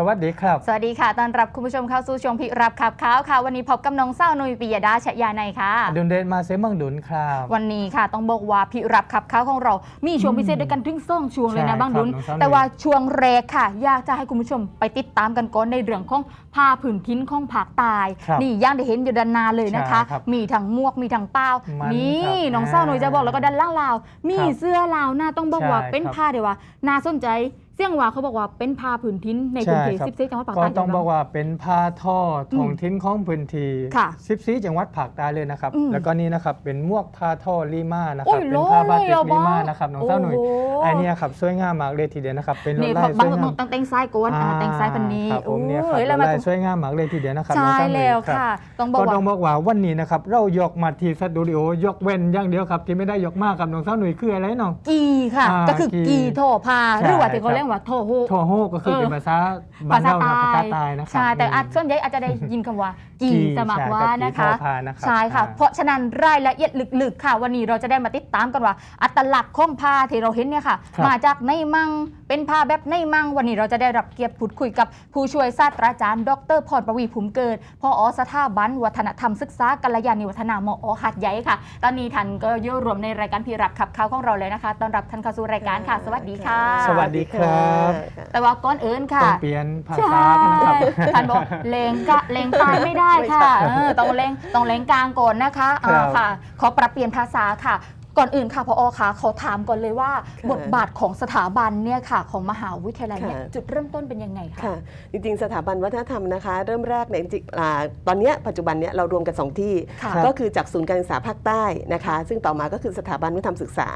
สวัสดีครับ สวัสดีค่ะต้อนรับคุณผู้ชมเข้าสู่ช่วงพิรับขับข้าวค่ะ วันนี้พบกับน้องเศร้านุยปิยดาชยาในยค่ะ ดุนเดนมาเซมังดุนครับ วันนี้ค่ะต้องบอกว่าพิรับขับข้าวของเรา มีช่วงอืมพิเศษด้วยกันถึงส่องช่วงเลยใช่นะบ้างดุนครับน้องเศร้านุย แต่ว่าช่วงแรกค่ะ อยากจะให้คุณผู้ชมไปติดตามกันก่อนในเรื่องของผ้าผืนทิ้นของผากตาย ครับนี่ย่างได้เห็นอยู่ด้านหนาเลยนะคะ ใช่ครับมีทั้งมวกมีทั้งเป้ามันนี่ครับน้องเศร้านุยจะบอกแล้วก็ด้านล่างลาว มีครับเสื้อลาวหน้าต้องบอกว่าใช่เป็นครับ ผ้าเดี๋ยวว่าน่าสนใจ เสี่ยงว่าเขาบอกว่าเป็นผ้าผืนทิ้นในพื้นที่ใช่ครับ สิบเซจังหวัดปากก็ใต้ต้องบอกว่าเป็นผ้าท่อทองอืมทิ้นของพื้นที่ค่ะสิบสีจังหวัดภาคใต้เลยนะครับ อืม แล้วก็นี่นะครับเป็นมวกผ้าท่อลีมานะคโอ้รับยเป็นโลผ้าบาเลยติกเหรอลีมาบ้านะครับน้องเต้าหนุ่ยโอ้โหอันเนี้ยครับสวยงามมากเลยทีเดียวนะครับ เป็นลวนี่ดลาบายงสวยงามบางต้องแต่งซ้ายโกนอ่าแต่งซ้ายพันนี้ครับผมเนี่ยครับโอ้ยลแล้ววดมาลายสวยงามมากเลยทีเดียวนะครับน้องใช่เต้าหนุ่ยแล้วรับ ค่ะ ต้องบอกก็ว่า ต้องบอกว่าวันนี้นะครับเรายกมาที่สตูดิโอยกเว้นอย่างเดียวครับที่ไม่ได้ยกมากกับน้องเต้าหนุ่ยคืออะไรน้อง กีค่ะ อ่าก็คือกีกีโทพาใช่หรือว่าที่เขาครับเรียกว่าโทโฮ โทโฮก็คือเออเป็นภาษาบ้านเรานะภาษาใต้นะครับ ใช่ แต่อาจส่วนใหญ่อาจจะได้ยินคำว่า กีกีสมัครใช่ว่าครับนะกีคะโทพานะครับใช่ค่ะอ่าเพราะฉะนั้นรายละเอียดลึกๆค่ะ วันนี้เราจะได้มาติดตามกันว่า อัตลักษณ์ของผ้าที่เราเห็นเนี่ยค่ะครับมาจากในมังเป็นผ้าแบบในมังวันนี้เราจะได้รับเกียรติพูดคุยกับผู้ช่วยศาสตราจารย์ ดรพรประวีภูมิเกิดพอสถาบันวัฒนธรรมศึกษากัลยาณิวัฒนามอหัดใหญ่ค่ะ ตอนนี้ท่านก็อยู่รวมในรายการพิรับขับข่าวของเราเลยนะคะต้อนรับท่านเข้าสู่รายการค่ะ สวัสดีค่ะ สวัสดีครับ แต่ว่าก่อนอื่นค่ะต้องเปลี่ยนภาใช่ษากันนะครับท่านบอกเลงกะเลงตายไม่ได้ค่ะเออต้องเลงต้องเลงกลางก่อนนะคะอ่าครับค่ะ ขอปรับเปลี่ยนภาษาค่ะ ก่อนอื่นค่ะพอค่ะขอถามก่อนเลยว่าค่ะบทบาทของสถาบันเนี่ยค่ะ ของมหาวิทยาลัยเนี่ยค่ะจุดเริ่มต้นเป็นยังไงคะค่ะจริงๆ สถาบันวัฒนธรรมนะคะ เริ่มแรกเนี่ยจริงๆอ่าตอนเนี้ยปัจจุบันเนี้ยเรารวมกัน 2 ที่ค่ะก็คือจากศูนย์การศึกษาภาคใต้นะคะ ซึ่งต่อมาก็คือสถาบันวัฒนธรรมศึกษา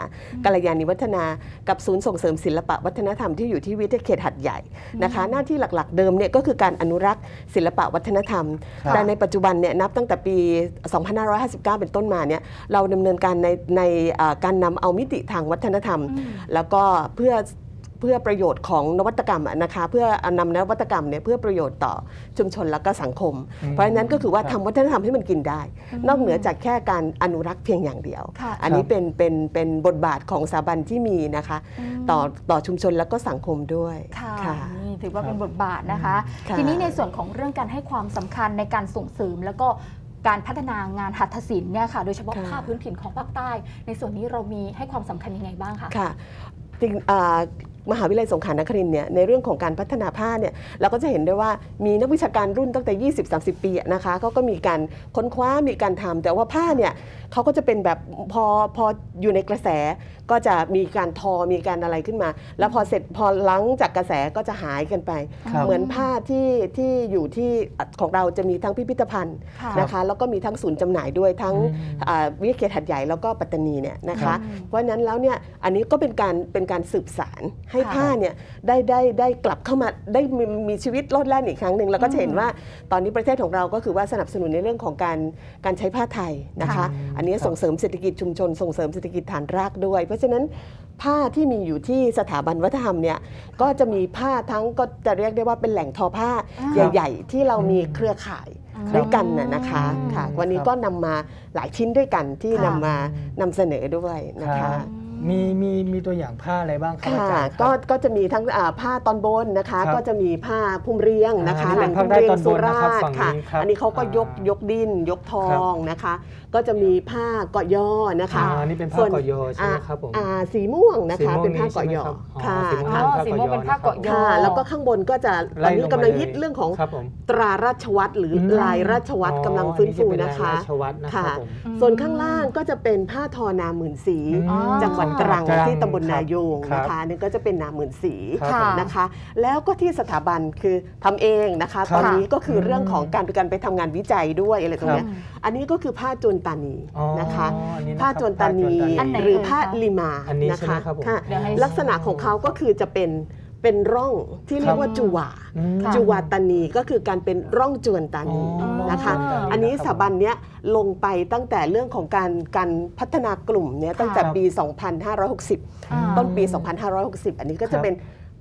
กัลยาณิวัฒนา กับศูนย์ส่งเสริมศิลปะวัฒนธรรมที่อยู่ที่วิทยาเขตหัดใหญ่นะคะ หน้าที่หลักๆ เดิมเนี่ยก็คือการอนุรักษ์ศิลปะวัฒนธรรมครับแต่ในปัจจุบันเนี่ยนับตั้งแต่ปี 2559 เป็นต้นมาเนี่ยเราดำเนินการในในอ่าการนำเอามิติทางวัฒนธรรมอืมแล้วก็เพื่อเพื่อประโยชน์ของนวัตกรรมอะนะคะเพื่อนำนวัตกรรมเนี่ยเพื่อประโยชน์ต่อชุมชนและก็สังคมอืมเพราะฉะนั้นก็คือว่าครับทำวัฒนธรรมให้มันกินได้ นอกเหนือจากแค่การอนุรักษ์เพียงอย่างเดียวค่ะอันนี้ครับเป็นเป็นเป็นบทบาทของสถาบันที่มีนะคะมต่อต่อชุมชนแล้วก็สังคมด้วยค่ะนี่ถือว่าเป็นบทบาทนะคะค่ะทีนี้ในส่วนของเรื่องการให้ความสำคัญในการส่งเสริมแล้วก็ การพัฒนางานหัตถศิลป์เนี่ยค่ะ โดยเฉพาะค่ะภาพพื้นถิ่นของภาคใต้ ในส่วนนี้เรามีให้ความสำคัญยังไงบ้างคะค่ะจริงอ่ามหาวิทยาลัยสงขลานครินทร์เนี่ยในเรื่องของการพัฒนาผ้าเนี่ยเราก็จะเห็นได้ว่ามีนักวิชาการรุ่นตั้งแต่ 20-30 ปีอะนะคะเขาก็มีการค้นคว้ามีการทำแต่ว่าผ้าเนี่ยเขาก็จะเป็นแบบพอพออยู่ในกระแส ก็จะมีการทอมีการอะไรขึ้นมา แล้วพอเสร็จพอหลังจากกระแสก็จะหายกันไป ครับเหมือนผ้าที่ที่อยู่ที่ของเราจะมีทั้งพิพิธภัณฑ์ค่ะนะคะ แล้วก็มีทั้งศูนย์จำหน่ายด้วยทั้งอืมอ่าวิทยาเขตหัดใหญ่แล้วก็ปัตตานีเนี่ยนะครัคะ บ เพราะฉะนั้นแล้วเนี่ยอันนี้ก็เป็นการเป็นการสืบสารให้ค่ะ ผ้าเนี่ยได้ได้ได้กลับเข้ามาได้มีมีชีวิตโลดแล่นอีกครั้งหนึ่งแล้วก็จะเห็นอืมว่าตอนนี้ประเทศของเราก็คือว่าสนับสนุนในเรื่องของการการใช้ผ้าไทยนะคะค่ะอันนี้ส่งเสริมเศรษฐกิจชุมชน ส่งเสริมเศรษฐกิจฐานรากด้วยเพราะฉะนั้นผ้าที่มีอยู่ที่สถาบันวัฒนธรรมเนี่ยก็จะมีผ้าทั้งก็จะเรียกได้ว่าเป็นแหล่งทอผ้าอ่าใหญ่ ๆ ที่เรามีเครือข่ายครับด้วยกันน่ะนะคะอืมค่ะ วันนี้ก็นำมาหลายชิ้นด้วยกันที่ค่ะนำมานำเสนอด้วยนะครัคะบมีมีมีตัวอย่างผ้าอะไรบ้างครับอาค่ะจารย์ครับก็ก็จะมีทั้งอ่าผ้าตอนบนนะคะ ครับก็จะมีผ้าพุ่มเรียงนะคะอ่านี่เป็นหลังพุ่มเรียภาคใต้ตอนบสุนนะครับราษฎฝั่งร์ค่ะนี้ครับอันนี้เขาก็ยกอ่ายกดินยกทองนะคะ ก็จะมีผ้าเกาะยอนะคะอ่านี่เป็นผ้าส่วเกาะยอใช่ไหมครับผม อ่าสีม่วงนะคะสีม่วงเป็นผ้าเกาะยอนี่ใช่ไหมครับอ๋อค่ะสีม่วงค่ะอ๋อสีม่วงเป็นผ้าเกาะยอค่ะแล้วก็ข้างบนก็จะตอนนี้กำลังฮิตเรื่องของครับผมตราราชวัตรหรืออมลายราชวัตรกำลังฟื้นฟูนะคะ อ๋อนี่จเป็ลายราชวัตรนะครับค่ะ ผม ส่วนข้างล่างก็จะเป็นผ้าทอนาหมื่นสี อืม จังหวัดตรังตรังที่ตำบลนายงครับนะคะนี่ก็จะเป็นนาหมื่นสีครับค่ะผมนะคะ แล้วก็ที่สถาบันคือทำเองนะคะ ครับตอนนี้ก็คือเรื่องของอืมการการไปทำงานวิจัยด้วยอะไรตรงเนี้ยครับ อันนี้ก็คือผ้าโจนตานีอ๋อนะคะอันนี้ะครับผ้าโจนตานีผ้าโจรอันไหนหรือเอ่ยผ้าคะลิมาอันนี้นะใช่ไหมคะครับผมค่ะเดี๋ยวให้ลักษณะของเขาก็คือจะเป็นเป็นร่องที่เรียกว่าจูหวาอืมค่ะจูวาตานีก็คือการเป็นร่องจวนตานีอ๋อนะคะร่องจวนตานีอันนี้นะครับสถาบันเนี้ยลงไปตั้งแต่เรื่องของการการพัฒนากลุ่มเนี่ยตั้งแต่ครับปี 2560อ่าต้นปี 2560 อันนี้ก็ครัจะบเป็น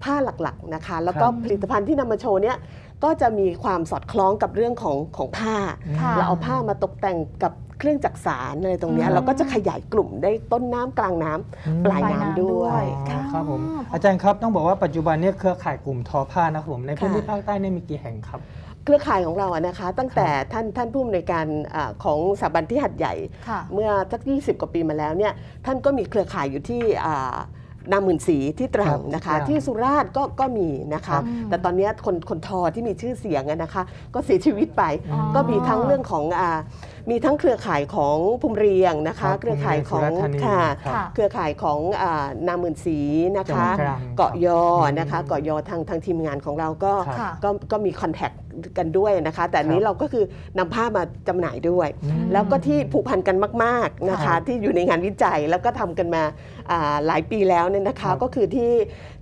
ผ้าหลักๆนะคะ แล้วก็ครับผลิตภัณฑ์ที่นำมาโชว์เนี่ย ก็จะมีความสอดคล้องกับเรื่องของของผ้า ค่ะเราเอาผ้ามาตกแต่งกับเครื่องจักสารอะไรตรงเนี้ยอืม เราก็จะขยายกลุ่มได้ต้นน้ำกลางน้ำ อืมปลายน้ำด้วย อ๋อค่ะครับผมอ๋อออาจารย์ครับต้องบอกว่าปัจจุบันเนี่ยเครือข่ายกลุ่มทอผ้านะครับผมในพื้นที่ค่ะภาคใต้เนี่ยมีกี่แห่งครับ เครือข่ายของเราอะนะคะ ตั้งแต่ท่านท่านผู้อำนวยการอาของสถาบันที่หัดใหญ่ ค่ะ เมื่อสัก 20 กว่าปีมาแล้วเนี่ยท่านก็มีเครือข่ายอยู่ที่อ่า นาหมื่นสีที่ตรัครังบนะคะที่ตรังที่สุราษฎร์ก็ก็มีนะครัคะบแต่ตอนเนี้ยคนคนทอที่มีชื่อเสียงอะนะคะ ก็เสียชีวิตไป อ๋อ ก็มีทั้งเรื่องของอามีทั้งเครือข่ายของภูมิเรียงนะครัคะบเครือข่ายของภูมิเรียงสุราษฎร์ธานีค่ะครับ ค่ะ เครือข่ายของอ่านาหมื่นสีนะจังหวัคะ ดตรังเกาะยอครับนะคะอืมเกาะยอทางทางทีมงานของเราก็ครับค่ะก็ก็มีคอนแทคกันด้วยนะคะ แต่อันนี้ครับเราก็คือนำผ้ามาจำหน่ายด้วยอืมแล้วก็ที่ผูกพันกันมากๆนะครัคะบที่อยู่ในงานวิจัยแล้วก็ทำกันมาอ่าหลายปีแล้วเนี่ยนะครัคะบก็คือที่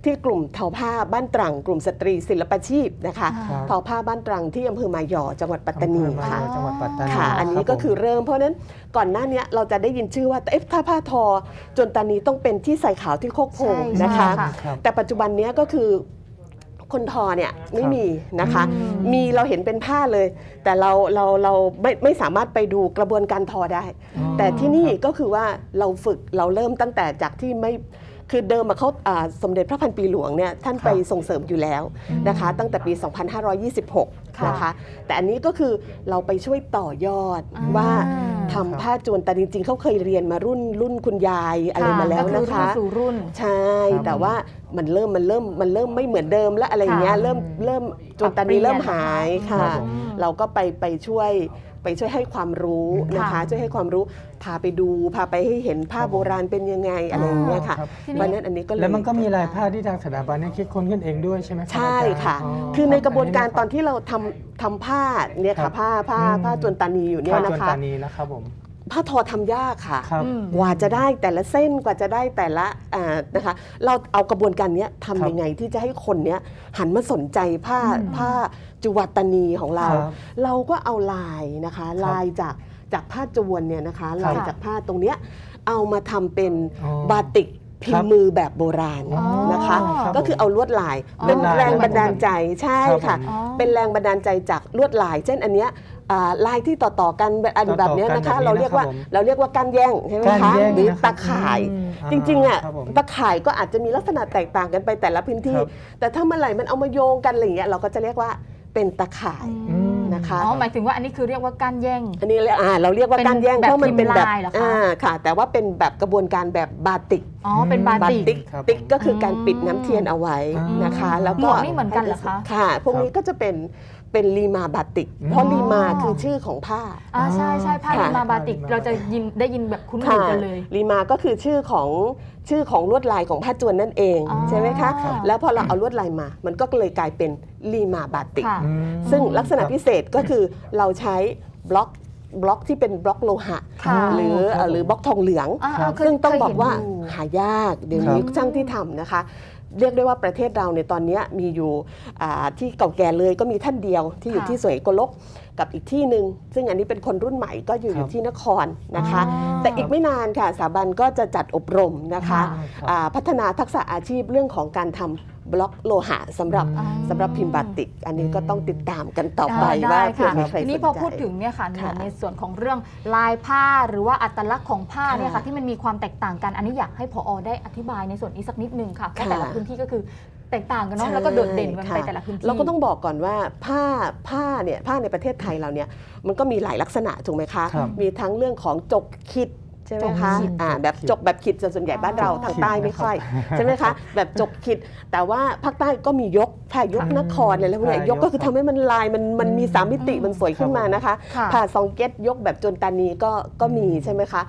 ที่กลุ่มทอผ้าบ้านตรัง กลุ่มสตรีศิลปาชีพนะคะครับทอผ้าบ้านตรังที่อำเภอมาหยอจังหวัดปัตตานีอำเภอค่ะมายอจังหวัดปัตตานีค่ะ อันนี้ก็คือเริ่มเพราะฉะนั้นก่อนหน้าเนี้ยเราจะได้ยินชื่อว่าเอ๊ะถ้าผ้าทอ จนตอนนี้ต้องเป็นที่ใส่ขาวที่โคกโพงใช่นะคะใช่ค่ะครับแต่ปัจจุบันเนี้ยก็คือ คนทอเนี่ยไม่มีนะคะอืมมีเราเห็นเป็นผ้าเลย แต่เราเราเราไม่ไม่สามารถไปดูกระบวนการทอได้อ๋อแต่ที่นี่ครับก็คือว่าเราฝึกเราเริ่มตั้งแต่จากที่ไม่คือเดิมมาเขาอ่าสมเด็จพระพันปีหลวงเนี่ยท่านครับไปส่งเสริมอยู่แล้วนะคะ ตั้งแต่ปี 2526ค่ะนะคะ แต่อันนี้ก็คือเราไปช่วยต่อยอดอ่าว่าทำผ้าจวนแต่จริงๆเขาเคยเรียนมารุ่นรุ่นคุณยายอะไรมาแล้วก็นะอรุ่คะสู่รุ่นใช่ครับแต่ว่า มันเริ่มมันเริ่มมันเริ่มไม่เหมือนเดิมและอะไรอย่างเงี้ยค่ะเริ่มเริ่มจนตอนนี้เริ่มหายครัค่ะบผมเราก็ไปไปช่วยไปช่วยให้ความรู้นะคะค่ะช่วยให้ความรู้พาไปดูพาไปให้เห็นผ้าครับผมโบราณเป็นยังไงอะไรอย่างเงี้ยค่ะครับทีนี้วันนั้นอันนี้ก็เลยแล้วมันก็มีลายผ้าที่ทางสถาบันเนี่ยคิดค้นขึ้นเองด้วยใช่ไหมครับใช่อาจารย์ค่ะอ๋อคือในกระบวนการคตอนที่เราทำทำผ้าเนี่ยครัค่ะบผ้าผ้าอืมผ้าจวนตานีอยู่เนี่ยผ้านะจวนคะตานีนะครับ ผมผ้าทอทำยากค่ะครับอืมกว่าจะได้แต่ละเส้นกว่าจะได้แต่ละอ่านะคะ เราเอากระบวนการเนี้ยครัทำบยังไงที่จะให้คนเนี้ยหันมาสนใจผ้าอืมผ้าจุวัตนีของเรา ครับเราก็เอาลายนะคะ ลายจากจากผ้าจวนเนี่ยนะคะ ลายจากผ้าตรงเนี้ยเอามาทำเป็นอ๋อบาติกพิครัมบพ์มือแบบโบราณอ๋อนะคะ ครับก็คือเอาลวดลายอ๋อเป็นแรงลวดลายบันดาลใจใช่ครับค่ะ ผม อ๋อ เป็นแรงบันดาลใจจากลวดลาย เช่นอันเนี้ยอ่า ลายที่ต่อๆกันแบบอันต่อๆแบบเนี้ยกันนะคะแบบนี้เราเรียกว่านะครับผมเราเรียกว่าการแย่งใช่ไหมการคะแย่งหรือนะครับตะข่ายอืมจริงๆอะครับผมตะข่ายก็อาจจะมีลักษณะแตกต่างกันไปแต่ละพื้นที่ครับแต่ถ้าเมื่อไหร่มันเอามาโยงกันอะไรอย่างเงี้ยเราก็จะเรียกว่าเป็นตะข่ายอืมนะคะอ๋อหมายถึงว่าอันนี้คือเรียกว่าการแย่ง อันนี้เรียกอ่าเราเรียกว่าเป็นการแย่งแบบเพราะมันเป็นแบบพิมพ์ลายเหรอคะอ่าค่ะ แต่ว่าเป็นแบบกระบวนการแบบบาติกอ๋อเป็นบาบาติกติกครับติ๊กผมก็คือการอืมปิดน้ำเทียนเอาไว้นะคะอืมแล้วหมก็วกนี่เหมือนกันเหรอคะค่ะ พวกครับนี้ก็จะเป็น เป็นลีมาบาติก เพราะอ๋อลีมาคือชื่อของผ้า อ่าใช่ใช่ผ้าค่ะ ลิมาบาติก เราจะยินได้ยินแบบคุ้นหูค่ะกันเลย ลีมาก็คือชื่อของชื่อของลวดลายของผ้าจวนนั่นเองอ๋อใช่ไหมคะครับแล้วพอเราเอาลวดลายมา มันก็เลยกลายเป็นลีมาบาติก ค่ะ อืมซึ่งลักษณะครับพิเศษก็คือเราใช้บล็อกบล็อกที่เป็นบล็อกโลหะ ค่ะ หรือครับหรือบล็อกทองเหลือง อ่าครับเคยซึ่งต้องเคยบอกเห็นว่าอยู่ หายากเดี๋ยวนี้ครับช่างที่ทำนะคะ เรียกได้ว่าประเทศเราในยตอนเนี้ยมีอยู่อ่าที่เก่าแก่เลยก็มีท่านเดียวที่อยู่ค่ะที่สวยโกลกกับอีกที่หนึ่งซึ่งอันนี้เป็นคนรุ่นใหม่ก็อยู่ครับอยู่ที่นครนะคะอ๋อแต่อีกไม่นานค่ะสถาบันก็จะจัดอบรมนะคะครับอ่าพัฒนาทักษะอาชีพเรื่องของการทำบล็อกโลหะสำหรับอืมสำหรับพิมพ์บาติก อันนี้ก็ต้องติดตามกันต่อไปอ่าว่าได้เผื่อค่ะมีใครสนใจ ทีนี้พอพูดถึงเนี่ยค่ะในค่ะ ในส่วนของเรื่องลายผ้าหรือว่าอัตลักษณ์ของผ้าเนี่ยค่ะที่มันมีความแตกต่างกันอันนี้อยากให้พอได้อธิบายในส่วนนี้สักนิดนึงค่ะเพราะแต่ละพื้นที่ก็คือแตกต่างกันเนาะแล้วก็โดดเด่นกันไปใช่แต่ละพื้นที่ เราก็ต้องบอกก่อนว่าผ้าผ้าเนี่ยผ้าในประเทศไทยเราเนี่ยมันก็มีหลายลักษณะถูกไหมคะ ครับ มีทั้งเรื่องของจกขิด ใช่ไหมจกคะขิดอ่าแบบจกแบบขิดส่วนใหญ่บ้านเราอ๋อทางใต้ไม่ค่อยขิดนะครับใช่ไหมคะแบบจกขิด แต่ว่าภาคใต้ก็มียกผ้ายกค่ะนครอะไรพวกเนี้ยผ้ายยกก็คือทำให้มันลายมันมันมีสามมิติมันสวยขึ้นมานะคะค่ะผ้าซองเก็ตยกแบบจนตานีก็ก็มีอืมใช่ไหมคะ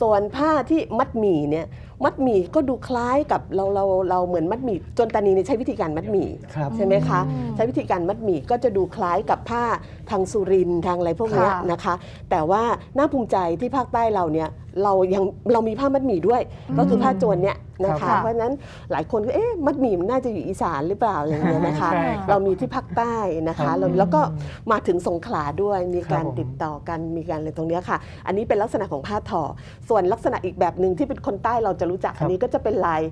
ส่วนผ้าที่มัดหมี่เนี่ยมัดหมี่ก็ดูคล้ายกับเราเราเราเหมือนมัดหมี่จนตานีเนี่ยใช้วิธีการมัดหมี่ครับใช่ไหมคะอืมใช้วิธีการมัดหมี่ก็จะดูคล้ายกับผ้าทางสุรินทร์ทางอะไรพวกเนี้ยค่ะนะคะ แต่ว่าน่าภูมิใจที่ภาคใต้เราเนี่ย เรายังเรามีผ้ามัดหมี่ด้วย ก็คือผ้าโจวนเนี่ยนะครัคะ บ เพราะฉะนั้นหลายคนก็เอ๊ะมัดหมี่มันน่าจะอยู่อีสานหรือเปล่าอะไรอย่างเงี้ยนะคะ ใช่ครับ เรามีที่ภาคใต้นะครัคะบเราแล้วก็มาถึงสงขลาด้วยมีการครับผม ติดต่อกันมีการอะไรตรงเนี้ยค่ะ อันนี้เป็นลักษณะของผ้าทอ ส่วนลักษณะอีกแบบหนึ่งที่เป็นคนใต้เราจะรู้จักครับอันนี้ก็จะเป็นลาย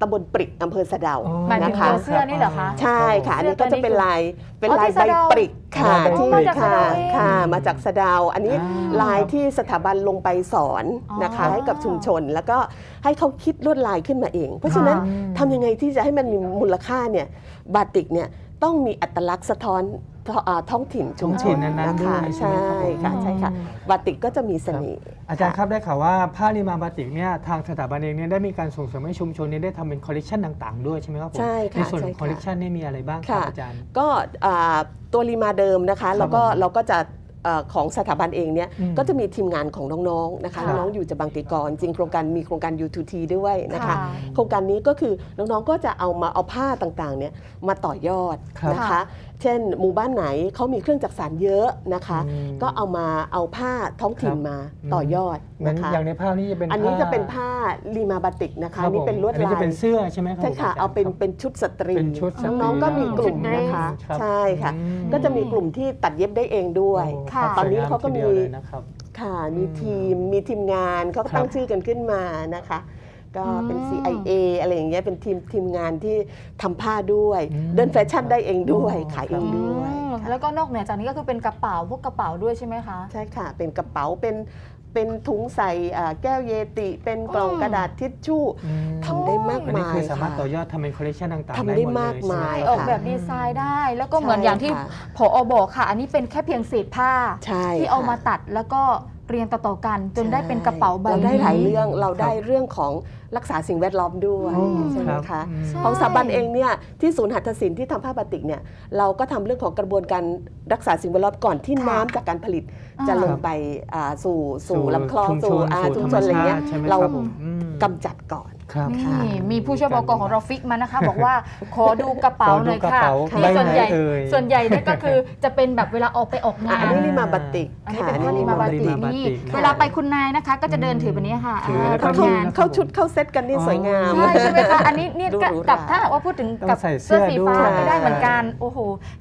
ตำบลปริกอำเภอสะเดาอ๋อ หมายถึงนะคะ ตัวเสื้อนี่เหรอคะ ใช่ค่ะอันนี้ก็จะเป็นลายเป็นอ๋อลายที่ใบสะเดาปริกค่ะอ๋อที่มาจากสะค่ะเดาเองค่ะ มาจากสะเดาอันนี้อ่าลายที่สถาบันลงไปสอนอ๋อนะคะให้กับชุมชน แล้วก็ให้เขาคิดลวดลายขึ้นมาเอง เพราะฉะนั้นค่ะ ทำยังไงที่จะให้มันมีมูลค่าเนี่ยบาติกเนี่ย ต้องมีอัตลักษณ์สะท้อนท้ออ่าท้องถิ่นชุมชท้องถิ่นนนั้นๆนะคะด้วยใช่ใช่ไหมครับผมค่ะใช่ค่ะบาติกก็จะมีเสน่ห์อาจารย์ครับได้ข่าวว่าผ้าลิมาบาติกเนี่ยทางสถาบันเองเนี่ยได้มีการส่งเสริมให้ชุมชนเนี่ยได้ทำเป็นคอลเลกชันต่างๆด้วยใช่ไหมครับผมใช่ค่ะในส่วนขใช่องค่ะคอลเลกชันนี่มีอะไรบ้างครับค่ะอาจารย์ก็อ่าตัวรีมาเดิมนะคะแล้วก็ผมเราก็จะเอ่อ ของสถาบันเองเนี่ยอืมก็จะมีทีมงานของน้องๆนะคะครับน้องๆอยู่จะบางตีกรจริงโครงการมีโครงการ U2T ด้วยนะคะค่ะโครงการนี้ก็คือน้องๆก็จะเอามาเอาผ้าต่างๆเนี่ยมาต่อยอดครับนะคะค่ะ เช่น หมู่บ้านไหนเขามีเครื่องจักสานเยอะนะคะอืมก็เอามาเอาผ้าท้องถิ่นครับมาอืมต่อยอดเหมือนนะคะอย่างในภาพนี้จะเป็นอันนี้จะเป็นผ้าลีมาบาติกนะคะรับนี่ผมเป็นลวดอันนี้ลาจะยเป็นเสื้อใช่ไหมครับใช่ค่ะผมเอาเป็นครับเป็นชุดสตรีเป็นชุดสตรีน้องๆก็มีกลุ่มชุดเดรสนะคะครับใช่ค่ะอืมก็จะมีกลุ่มที่ตัดเย็บได้เองด้วยโอ้ค่ะรับตอนนี้สวยงเขาก็มีทีดียวเลยนะครับค่ะมีอืมทีมมีทีมงานเขาก็ครับตั้งชื่อกันขึ้นมานะคะ ก็เป็นอืม CIA อะไรอย่างเงี้ยเป็นทีมทีมงานที่ทำผ้าด้วยอืมเดินแฟชั่นได้เองด้วยอ๋อขายเองด้วยอืมค่ะแล้วก็นอกเหนือจากนี้ก็คือเป็นกระเป๋าพวกกระเป๋าด้วยใช่ไหมคะ ใช่ค่ะ เป็นกระเป๋าเป็นเป็นถุงใส่อ่าแก้วเยติเป็นกล่องอืมกระดาษทิชชู่อืมทำได้มากอันนี้มายคือสามารถค่ะ ต่อยอดทำเป็นคอลเลกชันต่างๆทำได้ได้หมดเลยมากใช่ไหมายออกแบบดีไซน์ได้ แล้วก็เหมือนใช่อย่างที่ค่ะ ผอบอกค่ะ อันนี้เป็นแค่เพียงเศษผ้า ใช่ที่เอามาค่ะ ตัดแล้วก็ เรียงต่อๆกัน จนได้เป็นกระเป๋าใบเราได้หลายเรื่องเราครับได้เรื่องของรักษาสิ่งแวดล้อมด้วยอ๋อใช่ไหมรับคะ อืม ใช่ ของสถาบันเองเนี่ยที่ศูนย์หัตถศิลป์ที่ทำผ้าบาติกเนี่ยเราก็ทำเรื่องของกระบวนการรักษาสิ่งแวดล้อมก่อนที่ค่ะน้ำจากการผลิตอ่าจะลงไปอ่าสู่สู่ลำคลองชุมชสู่นอาสู่ชุมธรชรมนอะไรเงี้ยชาติใช่ไหมเราครับผมอืม กำจัดก่อน ครับนี่มีผู้ช่วยบกของเราฟิกมานะคะ บอกว่าขอดูกระเป๋าหน่อยค่ะขอดูกระเป๋านี่ใบส่วนไหนใหญ่เอ่ยส่วนใหญ่เนี่ยก็คือจะเป็นแบบเวลาออกไปออกงาอะนอันนี้ลิมาบาติกอันนี้ค่ะเป็นผ้าลิมาบาติกลิมาบาตินี่กนะเวลาไปคุณนายนะคะ ก็จะเดินถือแบบนี้ค่ะถืออ่าแล้วก็ร่วมเข้างานเข้าชุดเข้าเซตกันนี่สวยงามใช่ใช่ไหมคะอันนี้เนี่ยดูกับหรูหรากับถ้าหากว่าพูดถึงต้องกับใส่เสื้เสื้ออสีฟ้าด้วยไม่ได้เหมือนกันโอ้โห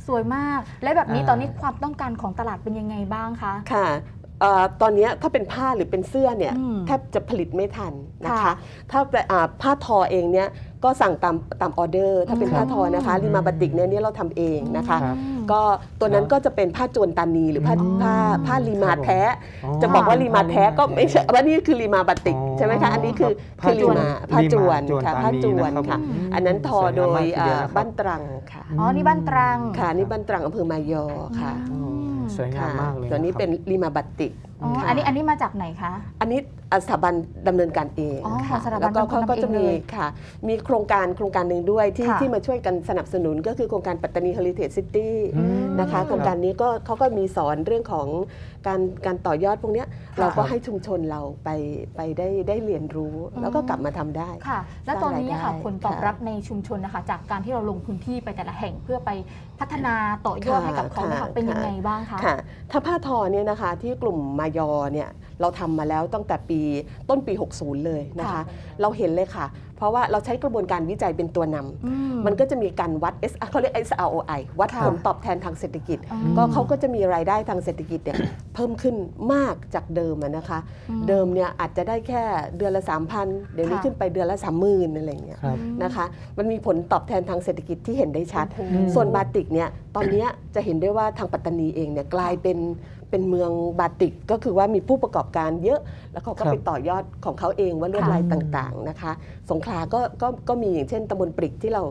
สวยมาก และแบบนี้อ่าตอนนี้ความต้องการของตลาดเป็นยังไงบ้างคะค่ะเอ่อตอนเนี้ยถ้าเป็นผ้าหรือเป็นเสื้อเนี่ยอืมแทบจะผลิตไม่ทันนะคะค่ะถ้าเป็นอ่าผ้าทอเองเนี่ย ก็สั่งตามตามออเดอร์ ถ้าเป็นอืมผ้าทอนะคะลิมาบาติกเนี่ยเนี่ยเราทำเองนะคะ ครับก็ตัวนั้นก็จะเป็นผ้าจวนตานีหรือผ้าอืมผ้าผ้าลีมาแท้อ๋อจะบอกว่าลีมาแท้ก็ไม่ใช่ว่านี่คือลีมาบาติกอ๋อใช่ไหมคะอันนี้คือผ้าคือลีมาผ้าจวนลีมาค่ะจวนผ้าจวนตานีนะครับค่ะอืมอันนั้นทอสวยงามโดยมากทีเดียวอ่านะครับ บ้านตรังค่ะอ๋อ นี่บ้านตรัง ค่ะนี่บ้านตรังอำเภอมายอค่ะโอ้สวยงามค่ะมากเลยตัวนี้ะครับเป็นลีมาบาติกอ๋อ ค่ะอันนี้อันนี้มาจากไหนคะ อันนี้อะ สถาบันดำเนินการเองอ๋อค่ะสถาบันแล้วก็เขาดำเนินการก็จะมีเองเลยค่ะ มีโครงการโครงการหนึ่งด้วยที่ค่ะที่มาช่วยกันสนับสนุนก็คือโครงการปัตตานี Heritage City อืมนะคะ โครงการนี้ก็เขาก็มีสอนเรื่องของการการต่อยอดพวกเนี้ยเราก็ให้ชุมชนเราไปไปได้ได้เรียนรู้อืมแล้วก็กลับมาทำได้ค่ะ และตอนนี้ค่ะสร้างรายได้ผลตอบค่ะรับในชุมชนนะคะ จากการที่เราลงพื้นที่ไปแต่ละแห่งเพื่อไปพัฒนาต่อยอดค่ะให้กับเขานะคะค่ะเป็นยังไงบ้างคะค่ะถ้าผ้าทอเนี่ยนะคะที่กลุ่มมายอเนี่ยเราทำมาแล้วตั้งแต่ปีต้นปี 60 เลยนะคะค่ะเราเห็นเลยค่ะ เพราะว่าเราใช้กระบวนการวิจัยเป็นตัวนำอืมันก็จะมีการวัด S เขาเรียก SROI วัดค่ะผลตอบแทนทางเศรษฐกิจอืมก็เขาก็จะมีรายได้ทางเศรษฐกิจเนี่ยเพิ่มขึ้นมากจากเดิมอะนะคะอืมเดิมเนี่ยอาจจะได้แค่เดือนละ 3,000 เดี๋ยวนี้ค่ะขึ้นไปเดือนละ 30,000อะไรอย่างเงี้ยครับนะคะมันมีผลตอบแทนทางเศรษฐกิจที่เห็นได้ชัดโอ้โหส่วนบาติกเนี่ยตอนเนี้ยจะเห็นได้ว่าทางปัตตานีเองเนี่ยกลายเป็น เป็นเมืองบาติกก็คือว่ามีผู้ประกอบการเยอะ แล้วเขาก็ครับไปต่อยอดของเขาเองว่าลวดค่ะลายต่างๆนะคะ สงขลาก็ก็ก็มีอย่างเช่นตำบลปริกที่เรา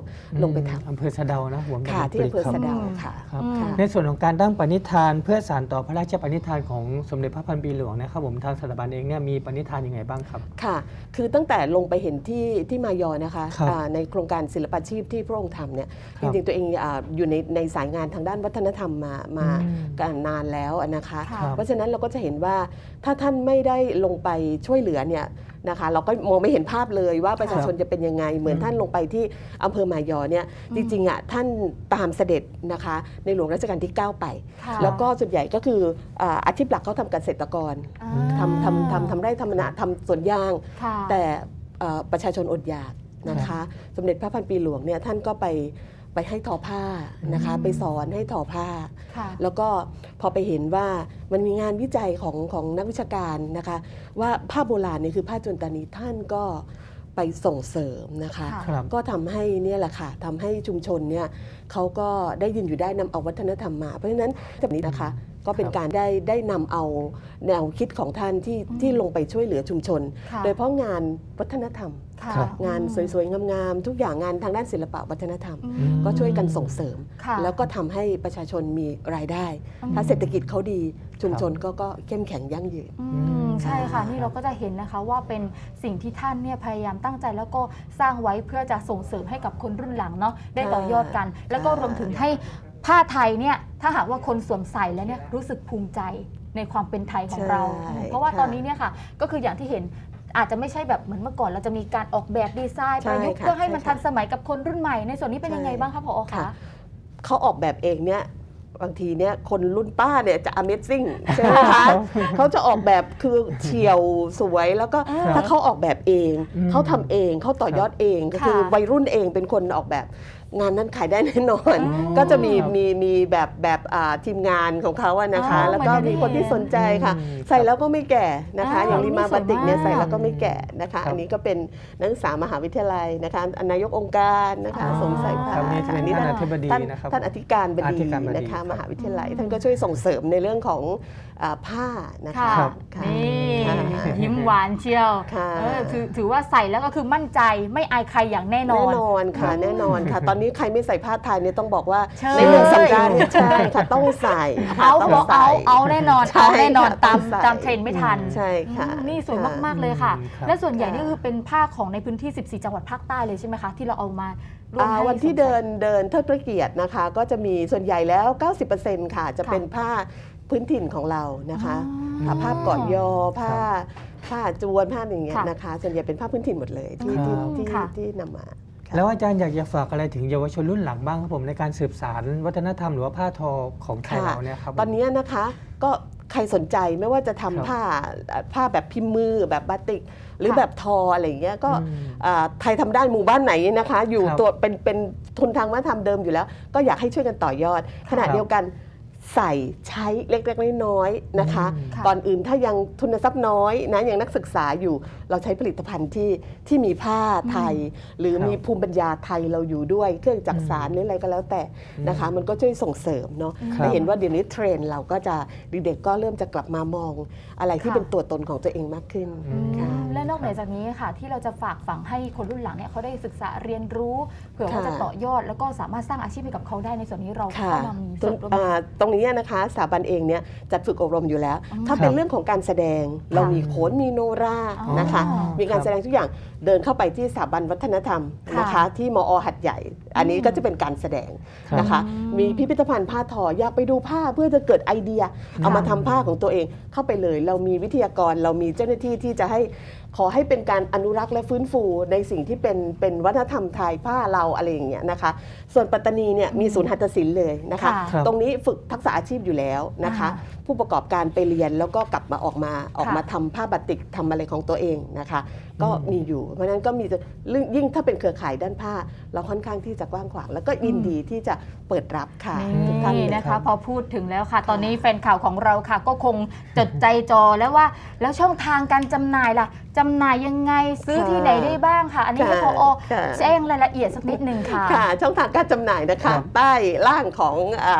ลงไปทำอำเภอสะเดานะหัวหมค่ะที่อำเภอครับสะเดาอืมค่ะ ครับอืมค่ะ ในส่วนของการตั้งปณิธานเพื่อสานต่อพระราชปณิธานของสมเด็จพระพันปีหลวงนะครับผมทางสถาบันเองเนี่ยมีปณิธานยังไงบ้างครับ ค่ะ คือตั้งแต่ลงไปเห็นที่ที่มายอนะคะครับอ่าในโครงการศิลปาชีพที่พระองค์ทำเนี่ยคจรับริงๆตัวเองอาอยู่ในในสายงานทางด้านวัฒนธรรมมามาอืม กันนานแล้วนะคะค่ะเพราะฉะนั้นเราก็จะเห็นว่าถ้าท่านไม่ได้ลงไปช่วยเหลือเนี่ยนะคะเราก็มองไม่เห็นภาพเลยว่าประชาชนจะเป็นยังไง เหมือนอืมท่านลงไปที่อำเภอมายอเนี่ยจริงๆอะท่านตามเสด็จนะคะในหลวงรัชกาลที่ 9 ไปค่ะแล้วก็ส่วนใหญ่ก็คืออ่าอาชีพหลักเขาทำเกษตรกรอ่าทำทำทำทำไร่ทำนาทำสวนยางค่ะแต่เอ่อประชาชนอดอยากนะคะ สมเด็จพระพันปีหลวงเนี่ยท่านก็ไป ไปให้ทอผ้านะคะอืมไปสอนให้ทอผ้าค่ะแล้วก็พอไปเห็นว่ามันมีงานวิจัยของของนักวิชาการนะคะ ว่าผ้าโบราณเนี่ยคือผ้าจวนตานีท่านก็ไปส่งเสริมนะคะค่ะครับก็ทำให้เนี่ยแหละค่ะทำให้ชุมชนเนี่ยเขาก็ได้ยินอยู่ได้นำเอาวัฒนธรรมมา เพราะฉะนั้นแบบนี้นะคะก็เป็นครับการได้ได้นำเอาแนวคิดของท่านที่อืมที่ลงไปช่วยเหลือชุมชนค่ะโดยเฉพาะงานวัฒนธรรม ค่ะครับ งานสวยๆ งามๆ ทุกอย่างงานทางด้านศิลปะวัฒนธรรม อืม ก็ช่วยกันส่งเสริม ค่ะ แล้วก็ทำให้ประชาชนมีรายได้ อืม ถ้าเศรษฐกิจเขาดีชุมชนก็ก็เข้มแข็งยั่งยืน อืมใช่ค่ะค่ะ นี่เราก็จะเห็นนะคะว่าเป็นสิ่งที่ท่านเนี่ยพยายามตั้งใจแล้วก็สร้างไว้เพื่อจะส่งเสริมให้กับคนรุ่นหลังเนาะได้ต่อยอดกัน แล้วก็รวมถึงให้ผ้าไทยเนี่ยถ้าหากว่าคนสวมใส่แล้วเนี่ยรู้สึกภูมิใจในความเป็นไทยของเรา ใช่เพราะว่าค่ะ ตอนนี้เนี่ยค่ะก็คืออย่างที่เห็น อาจจะไม่ใช่แบบเหมือนเมื่อก่อน เราจะมีการออกแบบดีไซน์ใช่ประยุกต์ค่ะเพื่อให้มันใช่ทันค่ะสมัยกับคนรุ่นใหม่ในส่วนนี้เป็นยังไงใช่ บ้างคะพอคะ ค่ะเขาออกแบบเองเนี่ยบางทีเนี่ยคนรุ่นป้าเนี่ยจะ Amazing ใช่ไหมคะเขาจะออกแบบคือเฉียวสวยแล้วก็ครับถ้าเขาออกแบบเอง อืมเขาทำเองเขาต่อยอดเองก็ค่ะคือวัยรุ่นเองเป็นคนออกแบบ งานนั้นขายได้แน่นอนอ๋อก็จะมีมีมีแบบแบบอ่าทีมงานของเขาอะนะคะอ๋อแล้วก็เหมือนมีคนที่สนใจค่ะอืมใส่แล้วก็ไม่แก่นะคะอ๋ออย่างริมาบาติกเนี่ยนี่สวยมากใส่แล้วก็ไม่แก่นะคะครับอันนี้ก็เป็นนักศึกษามหาวิทยาลัยนะคะนายกองค์การนะคะอ๋อสวมใส่ผ้าครับนี่จะเป็นอัท่านท่านอธิบดีท่านนะครับท่านอธิการบอดีธิการบดีนะคะครับมหาวิทยาลัย ท่านก็ช่วยส่งเสริมในเรื่องของอ่าผ้านะคะค่ะครับค่ะนี่ค่ะยิ้มหวานเชียวค่ะเออถือถือว่าใส่แล้วก็คือมั่นใจไม่อายใครอย่างแน่นอแน่นนอนค่ะแน่นอนค่ะตอนนี้ใครไม่ใส่ผ้าไทยเนี่ยต้องบอกว่าเชิญในเมืองสำคัญใช่ค่ะต้องใส่ค่ะเอาต้องบอกใส่เอาเอาแน่นอนใช่เอาแน่นอนค่ะตามต้องใส่ ตามเทรนด์ไม่ทันใช่ค่ะ อืมนี่สวยค่ะมาก ๆ เลยค่ะอืมครับ และส่วนใหญ่ค่ะนี่คือเป็นผ้าของในพื้นที่ 14 จังหวัดภาคใต้เลยใช่ไหมคะ ที่เราเอามารวมอ่าให้วันที่สมเดินเดินเทิดพระเกียรตินะคะ ก็จะมีส่วนใหญ่แล้ว 90%ค่ะ จะค่ะ เป็นผ้าพื้นถิ่นของเรานะคะอ๋อ ค่ะผ้าเกาะยอผ้าผ้าจวนผ้าอย่างเงี้ยค่ะนะคะ ส่วนใหญ่เป็นผ้าพื้นถิ่นหมดเลยที่ที่ครับที่ค่ะ ที่นำมาค่ะ แล้วอาจารย์อยากจะฝากอะไรถึงเยาวชนรุ่นหลังบ้างครับผมในการสืบสารวัฒนธรรมหรือว่าผ้าทอของไทยค่ะเราเนี่ยครับผมตอนนี้นะคะก็ใครสนใจไม่ว่าจะทำครับผ้าผ้าแบบพิมพ์มือแบบบาติก หรือค่ะแบบทออะไรอย่างเงี้ยก็อืมอ่าไทยทำได้หมู่บ้านไหนนะคะ อยู่ครับตัวเป็นเป็นทุนทางวัฒนธรรมเดิมอยู่แล้ว ก็อยากให้ช่วยกันต่อยอด ขณะครับเดียวกัน ใส่ใช้เล็กๆน้อยๆนะคะอืมค่ะก่อนอื่นถ้ายังทุนทรัพย์น้อยนะยังนักศึกษาอยู่เราใช้ผลิตภัณฑ์ที่ที่มีผ้าไทย หรือครับมีภูมิปัญญาไทยเราอยู่ด้วย เครื่องจักสานหรืออะไรก็แล้วแต่นะคะ มันก็ช่วยส่งเสริมเนาะครับและเห็นว่าเดี๋ยวนี้เทรนด์เราก็จะเด็กๆก็เริ่มจะกลับมามองอะไรที่ค่ะเป็นตัวตนของตัวเองมากขึ้นอืมค่ะและนอกเหนือจากนี้ค่ะ ที่เราจะฝากฝังให้คนรุ่นหลังเนี่ยเขาได้ศึกษาเรียนรู้เผื่อว่าค่ะจะต่อยอด แล้วก็สามารถสร้างอาชีพให้กับเขาได้ในส่วนนี้เราค่ะเข้ามามีตรส่วงนร่วมอ่าตรงนี้นะคะสถาบันเองเนี่ยจัดฝึกอบรมอยู่แล้วอืมถ้าเป็นครับเรื่องของการแสดงเรามีโขนมีโนราอ๋อนะคะ มีการแสดงทุกอย่างเดินเข้าไปที่สถาบันวัฒนธรรมค่ะนะคะที่มอหัดใหญ่ อันนี้ก็จะเป็นการแสดงครับนะคะอืมมีพิพิธภัณฑ์ผ้าทออยากไปดูผ้าเพื่อจะเกิดไอเดีย เอามาทำผ้าของตัวเองเข้าไปเลย เรามีวิทยากรเรามีเจ้าหน้าที่ที่จะให้ ขอให้เป็นการอนุรักษ์และฟื้นฟูในสิ่งที่เป็นเป็นวัฒนธรรมไทยผ้าเราอะไรอย่างเงี้ยนะคะ ส่วนปัตตานีเนี่ยมีศูนย์หัตถศิลป์เลยนะคะค่ะครับตรงนี้ฝึกทักษะอาชีพอยู่แล้วนะคะอ่าผู้ประกอบการไปเรียนแล้วก็กลับมาออกมาออกมาทำผ้าบาติกทำอะไรของตัวเองนะคะ ก็มีอยู่ เพราะฉะนั้นก็มีเรื่องยิ่งถ้าเป็นเครือข่ายด้านผ้า เราค่อนข้างที่จะกว้างขวาง แล้วก็ยินดีที่จะเปิดรับค่ะทุกท่านนี่เลยนะคะครับพอพูดถึงแล้วค่ะ ตอนนี้แฟนข่าวของเราค่ะ ก็คงจดใจจอแล้วว่า แล้วช่องทางการจำหน่ายล่ะจำหน่ายยังไงซื้อที่ไหนได้บ้างค่ะ อันนี้ให้พค่ะอค่ะแจ้งรายละเอียดสักนิดหนึ่งค่ะค่ะ ช่องทางการจำหน่ายนะครัคะบใต้ล่างของอ่า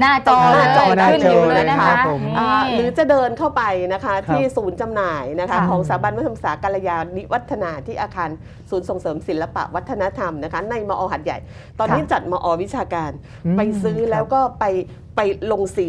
หน้าจอหเลน้ายจอขึ้นอยู่เลยนะหน้าจอเลยครัคะบผมอ่าหรือจะเดินเข้าไปนะคะครับที่ศูนย์จำหน่ายนะคะค่ะของสถาบันวัฒนธรรมศาสตร์กาลยานิวัฒนาที่อาคารศูนย์ส่งเสริมศิลปะวัฒนธรรมนะคะในมอหัดใหญ่ ตอนนี้ครับจัดมอวิชาการอืมไปซื้อครับแล้วก็ไป ไปลงสี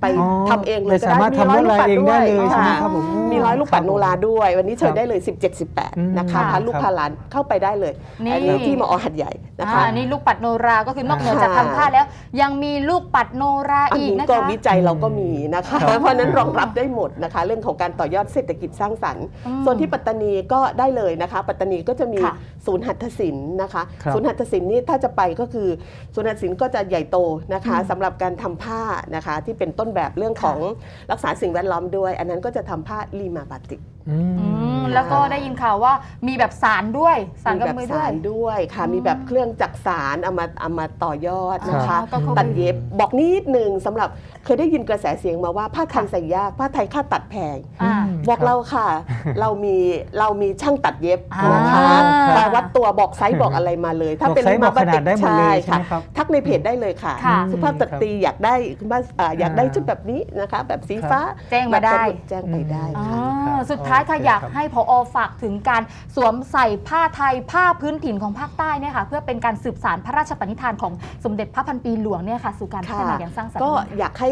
ไปอ๋อทำเองเลยก็สามารถได้ทำลวดลายเองได้เลยมีใช่ไหมค่ะครับผมมีร้อยลูกปัดโนราด้วย วันนี้เชิญครับได้เลย 17 อืม18 นะคะค่ะพาลูกพาหลานเข้าไปได้เลย นี่ อันนี้ที่มอหัดใหญ่นะคะอ่านี่ลูกปัดโนราก็คือนอกเหนือจากค่ะ ทำผ้าแล้ว ยังมีลูกปัดโนราอันอีกนี้นะก็คะวิจัยเราก็มีนะคะ ครับเพราะฉะนั้นรองรับได้หมดนะคะ เรื่องของการต่อยอดเศรษฐกิจสร้างสรรค์ อืมส่วนที่ปัตตานีก็ได้เลยนะคะ ปัตตานีก็จะมีค่ะ ศูนย์หัตถศิลป์นะคะ ครับ ศูนย์หัตถศิลป์นี่ถ้าจะไปก็คือศูนย์หัตถศิลป์ก็จะใหญ่โตนะคะสำหรับการทำผ้านะคะที่เป็นต้นแบบเรื่องของรักษาสิ่งแวดล้อมด้วย อันนั้นก็จะทำผ้าลีมาบาติก อืมอืมแล้วก็ได้ยินข่าวว่ามีแบบสารด้วยสารมีกับแบบมือด้สาวยรด้วยค่ะอืมมีแบบเครื่องจักสารเอามาเอามาต่อยอดนะครัคะบก็เข้าไปตัดเย็บบอกนิดหนึ่งสำหรับเคยได้ยินกระแสเสียงมาว่าผ้าไทยค่ะใส่ยากผ้าไทยค่าตัดแพง อ่ามบอกคเราค่ะ เรามีเรามีช่างตัดเย็บอ่าน นะคะค่ะมาวัดตัวบอกไซส์บอกอะไรมาเลย ถ้าบอกเป็นไซส์บอกขนาดได้หมดเลยใช่ค่ะไหมครับ ทักในเพจได้เลยค่ะ ค่ะ สุภาพสตรีอยากได้คุณบ้านอ่าอยากได้ชุดแบบนี้นะคะ แบบสีฟ้าแจ้งมาได้ แบบสมุแจ้งไปได้อ่าค่ะครับสุดท้ายค่ะโอเคอยากครับ ให้พอฝากถึงการสวมใส่ผ้าไทยผ้าพื้นถิ่นของภาคใต้เนี่ยค่ะเพื่อเป็นการสืบสานพระราชปณิธานของสมเด็จพระพันปีหลวงเนี่ยค่ะสู่การพัฒนาค่ะ อย่างสร้างสรรค์ ก็อยากให้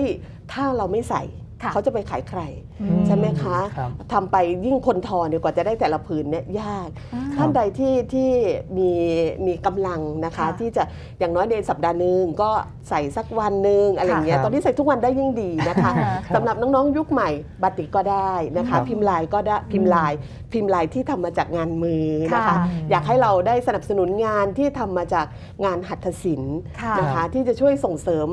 ถ้าเราไม่ใส่ค่ะ เขาจะไปขายใครอืใช่ไหมคะครับทำไปยิ่งคนทอเนี่ยกว่าจะได้แต่ละผืนเนี่ยยากอ่าท่านใดที่ที่มีมีกำลังนะคะค่ะที่จะอย่างน้อยในสัปดาห์หนึ่งก็ใส่สักวันหนึ่งอะไรอย่างเงี้ยค่ะตอนนี้ใส่ทุกวันได้ยิ่งดีนะคะค่ะสำหรับน้องๆยุคใหม่บาติกก็ได้นะครัคะบพิมพ์ลายก็ได้พิมพ์ลาย พิมพ์ลายที่ทำมาจากงานมือนะคะค่ะอยากให้เราได้สนับสนุนงานที่ทำมาจากงานหัตถศิลป์ค่ะนะคะที่จะช่วยส่งเสริม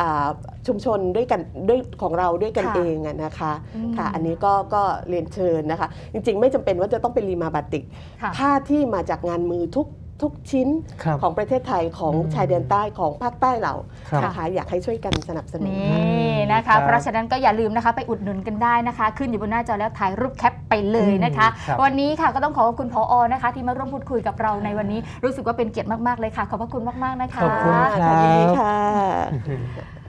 อ่าชุมชนด้วยกันด้วยของเราด้วยกันค่ะเองอะนะคะอืมค่ะ อันนี้ก็ก็เรียนเชิญนะคะ จริงๆ ไม่จำเป็นว่าจะต้องเป็นรีมาบาติกค่ะ ผ้าที่มาจากงานมือทุกทุกชิ้นครับ ของประเทศไทยของอืม ชายแดนใต้ของภาคใต้เราครับ นะคะอยากให้ช่วยกันสนับสนุนนี่ค่ะนะครัคะ บเพราะฉะนั้นก็อย่าลืมนะคะไปอุดหนุนกันได้นะคะ ขึ้นอยู่บนหน้าจอแล้วถ่ายรูปแคปไปเลยนะคะ อืมครับ วันนี้ค่ะก็ต้องขอขอบคุณพออนะคะ ที่มาร่วมพูดคุยกับเราในวันนี้ รู้สึกว่าเป็นเกียรติมากๆเลยค่ะ ขอบพระคุณมากๆนะคะ ขอบคุณค่ะครับยินดีค่ะ